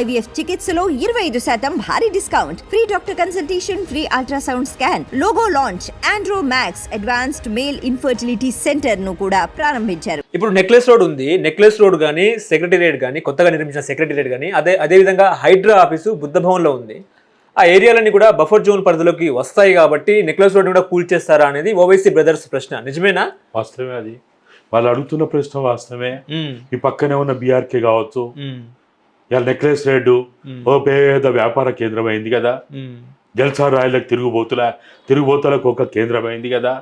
IVF చికిత్సలో ఇరవై ఐదు శాతం భారీ discount. Free doctor consultation free ultrasound scan logo launch Andro Max advanced male infertility సెంటర్ను కూడా ప్రారంభించారు. ఇప్పుడు నెక్లెస్ రోడ్ ఉంది. నెక్లెస్ రోడ్ కానీ సెక్రటేరియట్ కానీ కొత్తగా నిర్మించిన సెక్రటేరియట్ కానీ అదే అదే విధంగా హైడ్రా ఆఫీసు బుద్ధ భవన్లో ఉంది. ఆ ఏరియాలన్నీ కూడా బఫర్ జోన్ పరిధిలోకి వస్తాయి కాబట్టి నెక్లెస్ రోడ్ కూడా కూల్చేస్తారా అనేది ఓవైసీ బ్రదర్స్ ప్రశ్న. నిజమేనా? వాస్తవమే అది. వాళ్ళు అడుగుతున్న ప్రశ్న వాస్తవమే. ఈ పక్కనే ఉన్న బీఆర్కే కావచ్చు. ఇలా నెక్లెస్ రేటు ఓ పేద వ్యాపార కేంద్రం అయింది కదా జల్సా రాయలకు తిరుగుబోతుల తిరుగుబోతులకు ఒక కేంద్రం అయింది కదా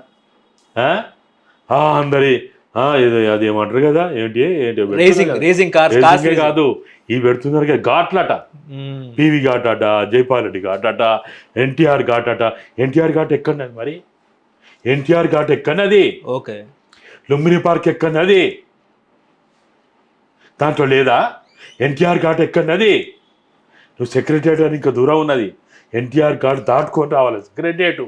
అందరి అది ఏమంటారు కదా ఏంటి ఏంటి కదా? ఈ పెడుతున్నారు కదా ఘాట్లట. పివి ఘాట్ అట జైపాల్ రెడ్డి ఘాట్ అట ఎన్టీఆర్ ఘాట్ అట ఎన్టీఆర్ ఘాట్ ఎక్కడన్నది మరి? ఎన్టీఆర్ ఘాట్ ఎక్కడన్నది? ఓకే. లుంబిని పార్క్ ఎక్కడన్నది? దాంట్లో లేదా? ఎన్టీఆర్ ఘాట్ ఎక్కడన్నది నువ్వు సెక్రటరియట్ అని ఇంకా దూరం ఉన్నది. ఎన్టీఆర్ ఘాట్ దాటుకొని రావాలి. సెక్రటరియట్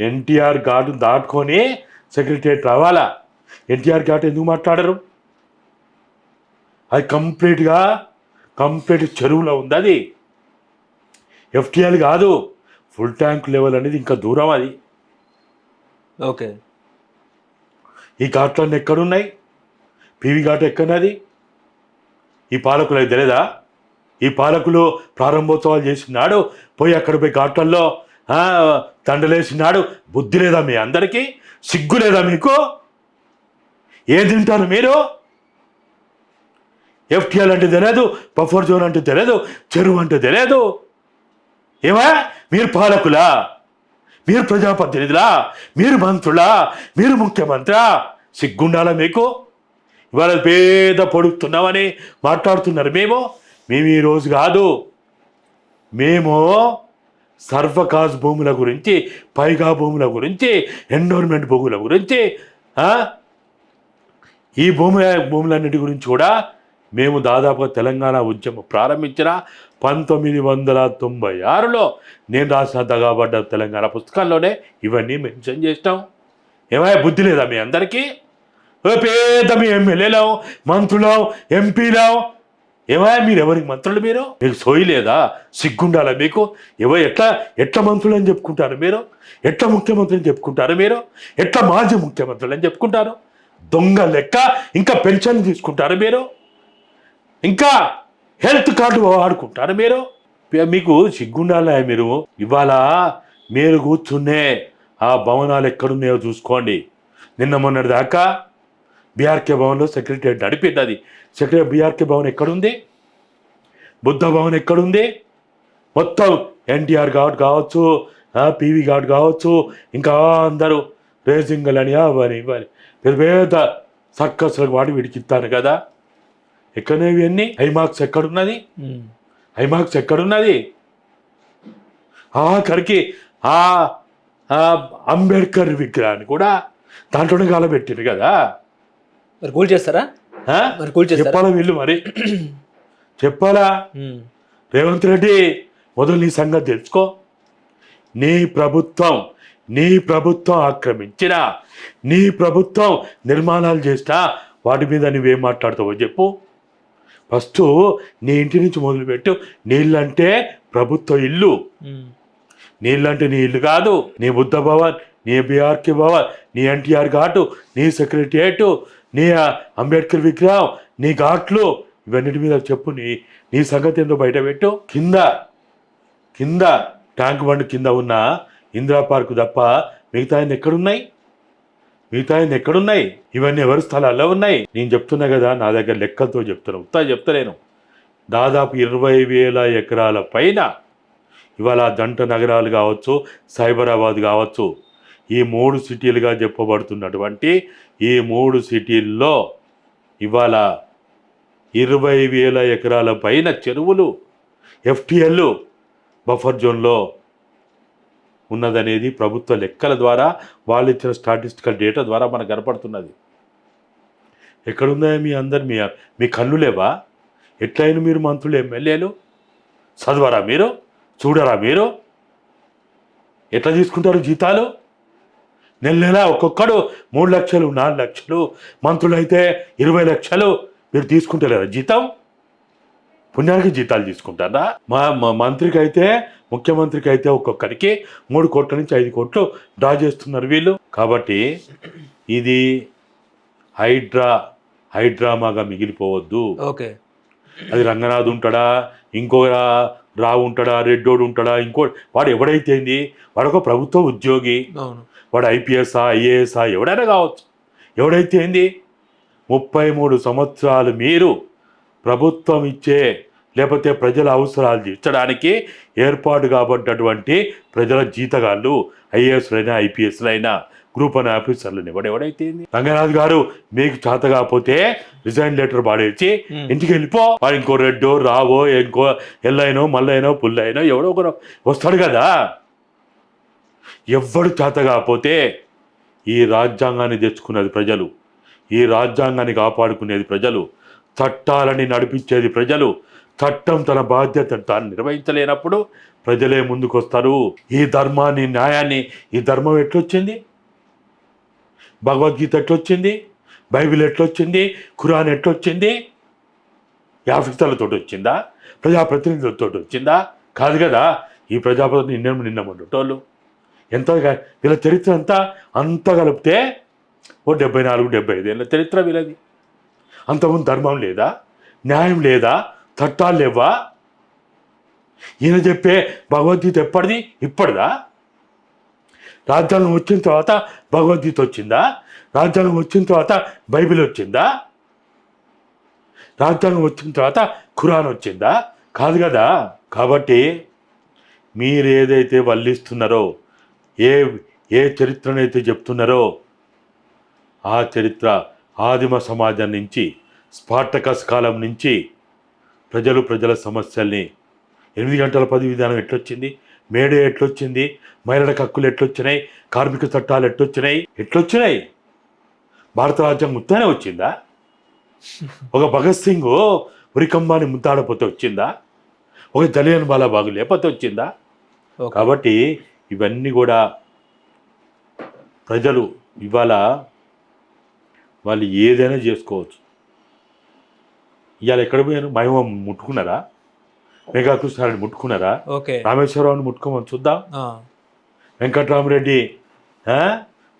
ఎన్టీఆర్ ఘాట్ దాటుకొని సెక్రటరియట్ రావాలా? ఎన్టీఆర్ ఘాట్ ఎందుకు మాట్లాడరు? అది కంప్లీట్గా కంప్లీట్ చెరువులో ఉంది అది ఎఫ్టీఎల్ కాదు. ఫుల్ ట్యాంక్ లెవెల్ అనేది ఇంకా దూరం అది. ఓకే. ఈ ఘాట్లన్నీ ఎక్కడున్నాయి? పీవీ ఘాట్ ఎక్కడది ఈ పాలకులు అది తెలియదా ఈ పాలకులు ప్రారంభోత్సవాలు చేసినాడు పోయి అక్కడ పోయి ఘాట్లలో తండలేసినాడు. బుద్ధి లేదా మీ అందరికీ? సిగ్గు లేదా మీకు? ఏం తింటారు మీరు? ఎఫ్టీఎల్ అంటే తెలియదు బఫర్ జోన్ అంటే తెలియదు చెరువు అంటే తెలియదు ఏమా? మీరు పాలకులా? మీరు ప్రజాప్రతినిధులా? మీరు మంత్రులా? మీరు ముఖ్యమంత్రా? సిగ్గుండాలా మీకు? ఇవాళ పేద పొడుగుతున్నామని మాట్లాడుతున్నారు. మేము మేము ఈరోజు కాదు. మేము సర్వకాజ్ భూముల గురించి పైగా భూముల గురించి ఎండోర్మెంట్ భూముల గురించి ఈ భూముల భూములన్నిటి గురించి కూడా మేము దాదాపుగా తెలంగాణ ఉద్యమం ప్రారంభించిన పంతొమ్మిది వందల తొంభై ఆరులో నేను రాసిన దగాబడ్డ తెలంగాణ పుస్తకాల్లోనే ఇవన్నీ మెన్షన్ చేసినాం. ఏమైనా బుద్ధి లేదా మీ అందరికీ? పేద మీ ఎమ్మెల్యేలం మంత్రులావు ఎంపీలావు. ఏమా మీరు ఎవరికి మంత్రులు మీరు? మీకు సోయి లేదా? సిగ్గుండాలా మీకు? ఎవ ఎట్లా ఎట్లా మంత్రులు అని చెప్పుకుంటారు మీరు? ఎట్లా ముఖ్యమంత్రి అని చెప్పుకుంటారు మీరు? ఎట్లా మాజీ ముఖ్యమంత్రులు అని చెప్పుకుంటారు? దొంగ లెక్క ఇంకా పెన్షన్ తీసుకుంటారు మీరు? ఇంకా హెల్త్ కార్డు వాడుకుంటారు మీరు? మీకు సిగ్గుండాలా మీరు? ఇవాళ మీరు కూర్చునే ఆ భవనాలు ఎక్కడున్నాయో చూసుకోండి. నిన్న మొన్నటి దాకా బీఆర్కే భవన్లో సెక్రటరీ నడిపింది అది. సెక్రటరీ బీఆర్కే భవన్ ఎక్కడుంది? బుద్ధ భవన్ ఎక్కడుంది? మొత్తం ఎన్టీఆర్ ఘాట్ కావచ్చు పివి ఘాట్ కావచ్చు ఇంకా అందరూ రేసింగ్లు అని అవని ఇవని పెద్ద పెద్ద సర్కస్లకు వాడి వీడికి ఇస్తాను కదా. ఎక్కడనే ఇవన్నీ? హైమార్క్స్ ఎక్కడున్నది? హైమార్క్స్ ఎక్కడున్నది? ఆఖరికి ఆ అంబేద్కర్ విగ్రహాన్ని కూడా దాంట్లోనే కాలబెట్టిరు కదా. మరి కూల్ చేస్తారా? మరి కూల్ చేస్తారా? చెప్పాలా వీళ్ళు మరి? చెప్పాలా. రేవంత్ రెడ్డి మొదలు నీ సంగతి తెలుసుకో. నీ ప్రభుత్వం నీ ప్రభుత్వం ఆక్రమించిన నీ ప్రభుత్వం నిర్మాణాలు చేసినా వాటి మీద నువ్వేం మాట్లాడతావో చెప్పు. ఫస్ట్ నీ ఇంటి నుంచి మొదలుపెట్టు. నీళ్ళంటే ప్రభుత్వ ఇల్లు. నీళ్ళంటే నీ ఇల్లు కాదు. నీ బుద్ధ భవన్ నీ బీఆర్కే భవన్ నీ ఎన్టీఆర్ ఘాటు నీ సెక్రటరియట్ నీ అంబేద్కర్ విగ్రహం నీ ఘాట్లు ఇవన్నిటి మీద చెప్పు నీ నీ సంగతి ఏందో బయట పెట్టు. కింద కింద ట్యాంక్ బండ్ కింద ఉన్న ఇందిరా పార్కు తప్ప మిగతా ఆయన ఎక్కడున్నాయి? మిగతా ఆయన ఎక్కడున్నాయి? ఇవన్నీ ఎవరి స్థలాల్లో ఉన్నాయి? నేను చెప్తున్నా కదా నా దగ్గర లెక్కలతో చెప్తున్నా ఉత్తా చెప్తలేను. దాదాపు ఇరవై వేల ఎకరాల పైన ఇవాళ దంట నగరాలు కావచ్చు సైబరాబాద్ కావచ్చు ఈ మూడు సిటీలుగా చెప్పబడుతున్నటువంటి ఈ మూడు సిటీల్లో ఇవాళ ఇరవై వేల ఎకరాల పైన చెరువులు ఎఫ్టిఎల్ బఫర్ జోన్లో ఉన్నదనేది ప్రభుత్వ లెక్కల ద్వారా వాళ్ళు ఇచ్చిన స్టాటిస్టికల్ డేటా ద్వారా మనకు కనపడుతున్నది. ఎక్కడున్నాయో మీ అందరు? మీ మీ కళ్ళు లేవా? ఎట్లయిన మీరు మంత్రులు ఎమ్మెల్యేలు? చదవరా మీరు? చూడరా మీరు? ఎట్లా తీసుకుంటారు జీతాలు? నెల నెల ఒక్కొక్కడు మూడు లక్షలు నాలుగు లక్షలు మంత్రులు అయితే ఇరవై లక్షలు. మీరు తీసుకుంటలేరా జీతం? పుణ్యానికి జీతాలు తీసుకుంటారా? మా మా మంత్రికి అయితే ముఖ్యమంత్రికి అయితే ఒక్కొక్కరికి మూడు కోట్ల నుంచి ఐదు కోట్లు డ్రా చేస్తున్నారు వీళ్ళు. కాబట్టి ఇది హైడ్రా హైడ్రామాగా మిగిలిపోవద్దు. ఓకే. అది రంగనాథ్ ఉంటాడా? ఇంకో రావు ఉంటాడా? రెడ్డోడు ఉంటాడా? ఇంకో వాడు ఎవడైతే ఏంది వాడు ఒక ప్రభుత్వ ఉద్యోగి. అవును. వాడు ఐపీఎస్ఆ ఐఏఎస్ఆ ఎవడైనా కావచ్చు. ఎవడైతే ఏంది? ముప్పై మూడు సంవత్సరాలు మీరు ప్రభుత్వం ఇచ్చే లేకపోతే ప్రజల అవసరాలు తీర్చడానికి ఏర్పాటు కాబడ్డటువంటి ప్రజల జీతగాళ్ళు ఐఏఎస్లైనా ఐపీఎస్లైనా గ్రూప్ వన్ ఆఫీసర్లు ఎవడు ఎవడైతే రంగనాథ్ గారు మీకు చేత కాకపోతే రిజైన్ లెటర్ పాడేసి ఇంటికి వెళ్ళిపో. వాడు ఇంకో రెడ్డో రావో ఇంకో ఎల్లైనో మల్లైనో పుల్లైనో ఎవడో ఒకరు వస్తాడు కదా. ఎవ్వడు చేత కాకపోతే ఈ రాజ్యాంగాన్ని తెచ్చుకున్నది ప్రజలు ఈ రాజ్యాంగాన్ని కాపాడుకునేది ప్రజలు చట్టాలని నడిపించేది ప్రజలు చట్టం తన బాధ్యత తాను నిర్వహించలేనప్పుడు ప్రజలే ముందుకొస్తారు. ఈ ధర్మాన్ని న్యాయాన్ని ఈ ధర్మం ఎట్లొచ్చింది? భగవద్గీత ఎట్లొచ్చింది? బైబిల్ ఎట్లొచ్చింది? ఖురాన్ ఎట్లొచ్చింది? యాఫిస్తలతో వచ్చిందా ప్రజాప్రతినిధులతో వచ్చిందా కాదు కదా ఈ ప్రజాప్రతినిధి నిన్న నిన్న ఉండేటోళ్ళు ఎంత వీళ్ళ చరిత్ర అంతా అంత కలిపితే ఓ డెబ్బై నాలుగు డెబ్బై ఐదు ఏళ్ళ చరిత్ర వీళ్ళది. అంతకుముందు ధర్మం లేదా? న్యాయం లేదా? చట్టాలు లేవా? ఈయన చెప్పే భగవద్గీత ఎప్పటిది? ఇప్పటిదా? రాజ్యాంగం వచ్చిన తర్వాత భగవద్గీత వచ్చిందా? రాజ్యాంగం వచ్చిన తర్వాత బైబిల్ వచ్చిందా? రాజ్యాంగం వచ్చిన తర్వాత ఖురాన్ వచ్చిందా? కాదు కదా? కాబట్టి మీరు ఏదైతే వల్లిస్తున్నారో ఏ ఏ చరిత్రనైతే చెప్తున్నారో ఆ చరిత్ర ఆదిమ సమాజం నుంచి స్పార్టకస్ కాలం నుంచి ప్రజలు ప్రజల సమస్యల్ని ఎనిమిది గంటల పది విధానం ఎట్లొచ్చింది మేడే ఎట్లొచ్చింది మహిళలకు హక్కులు ఎట్లొచ్చినాయి కార్మిక చట్టాలు ఎట్లొచ్చినాయి ఎట్లొచ్చినాయి? భారత రాజ్యం ముత్తానే వచ్చిందా? ఒక భగత్ సింగ్ ఉరికంబాని ముద్దాడపోతే వచ్చిందా? ఒక జలియన్ బాలాబాగు లేకపోతే వచ్చిందా? కాబట్టి ఇవన్నీ కూడా ప్రజలు ఇవాళ వాళ్ళు ఏదైనా చేసుకోవచ్చు. ఇవాళ ఎక్కడ పోయారు? మహిమ ముట్టుకున్నారా? మేఘాకృష్ణారెడ్డి ముట్టుకున్నారా? ఓకే. రామేశ్వరరావుని ముట్టుకోమని చూద్దాం. వెంకట్రామరెడ్డి?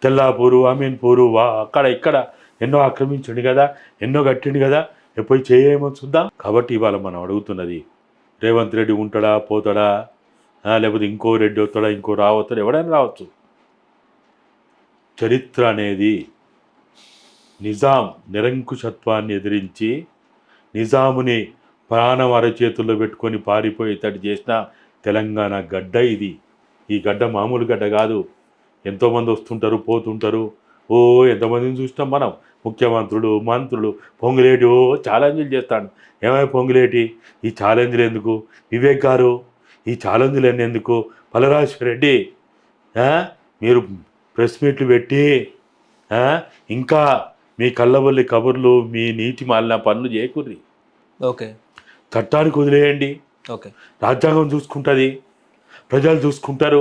తెల్లాపూరు అమీన్పూరు వా అక్కడ ఇక్కడ ఎన్నో ఆక్రమించండి కదా ఎన్నో కట్టిండు కదా ఎప్పుడు చేయమో చూద్దాం. కాబట్టి ఇవాళ మనం అడుగుతున్నది రేవంత్ రెడ్డి ఉంటాడా పోతాడా? లేకపోతే ఇంకో రెడ్డి అవుతాడా ఇంకో రావతాడు ఎవడైనా రావచ్చు. చరిత్ర అనేది నిజాం నిరంకుశత్వాన్ని ఎదిరించి నిజాముని ప్రాణం అరచేతుల్లో పెట్టుకొని పారిపోయేటట్టు చేసిన తెలంగాణ గడ్డ ఇది. ఈ గడ్డ మామూలు గడ్డ కాదు. ఎంతోమంది వస్తుంటారు పోతుంటారు. ఓ ఎంతమందిని చూసినాం మనం. ముఖ్యమంత్రులు మంత్రులు పొంగులేటి ఓ ఛాలెంజ్లు చేస్తాడు ఏమై పొంగులేటి? ఈ ఛాలెంజ్లు ఎందుకు? వివేక్ గారు ఈ ఛాలెంజ్లు ఎందుకు పలరాజు రెడ్డి? మీరు ప్రెస్ మీట్లు పెట్టి? ఇంకా మీ కళ్ళబొల్లి కబుర్లు మీ నీటి మాలిన పనులు చేయకుర్రి ఓకే చట్టానికి వదిలేయండి ఓకే రాజ్యాంగం చూసుకుంటుంది ప్రజలు చూసుకుంటారు